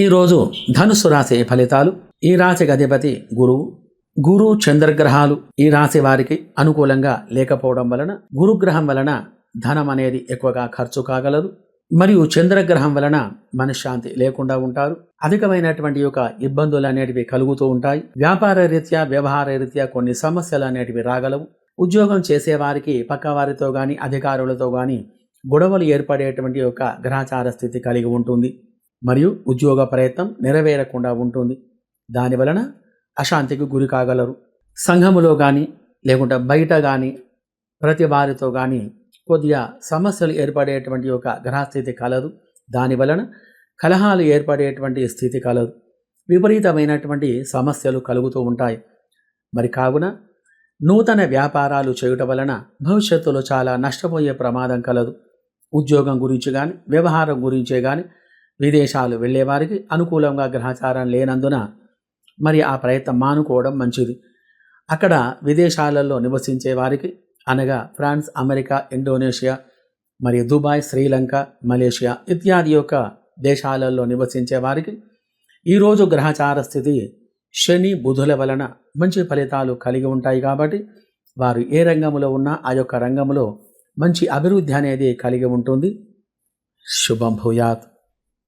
ఈరోజు ధనుసు రాశి ఫలితాలు ఈ రాశికి అధిపతి గురువు గురు చంద్రగ్రహాలు ఈ రాశి వారికి అనుకూలంగా లేకపోవడం వలన గురుగ్రహం వలన ధనం అనేది ఎక్కువగా ఖర్చు కాగలదు మరియు చంద్రగ్రహం వలన మనశ్శాంతి లేకుండా ఉంటారు. అధికమైనటువంటి యొక్క ఇబ్బందులు అనేటివి కలుగుతూ ఉంటాయి. వ్యాపార రీత్యా వ్యవహార రీత్యా కొన్ని సమస్యలు అనేటివి రాగలవు. ఉద్యోగం చేసేవారికి పక్కవారితో కానీ అధికారులతో కానీ గొడవలు ఏర్పడేటువంటి యొక్క గ్రహచార స్థితి కలిగి ఉంటుంది. మరియు ఉద్యోగ ప్రయత్నం నెరవేరకుండా ఉంటుంది. దాని వలన అశాంతికి గురి కాగలరు. సంఘములో కానీ లేకుంటే బయట కానీ ప్రతి వారితో కానీ కొద్దిగా సమస్యలు ఏర్పడేటువంటి ఒక గ్రహస్థితి కలదు. దాని వలన కలహాలు ఏర్పడేటువంటి స్థితి కలదు. విపరీతమైనటువంటి సమస్యలు కలుగుతూ ఉంటాయి. మరి కావున నూతన వ్యాపారాలు చేయుట వలన భవిష్యత్తులో చాలా నష్టపోయే ప్రమాదం కలదు. ఉద్యోగం గురించి కానీ వ్యవహారం గురించే కానీ విదేశాలు వెళ్ళేవారికి అనుకూలంగా గ్రహచారం లేనందున మరి ఆ ప్రయత్నం మానుకోవడం మంచిది. అక్కడ విదేశాలలో నివసించే వారికి అనగా ఫ్రాన్స్ అమెరికా ఇండోనేషియా మరియు దుబాయ్ శ్రీలంక మలేషియా ఇత్యాది యొక్క దేశాలలో నివసించే వారికి ఈరోజు గ్రహచార స్థితి శని బుధుల వలన మంచి ఫలితాలు కలిగి ఉంటాయి కాబట్టి వారు ఏ రంగంలో ఉన్నా ఆ యొక్క రంగంలో మంచి అభివృద్ధి అనేది కలిగి ఉంటుంది. శుభం భూయాత్.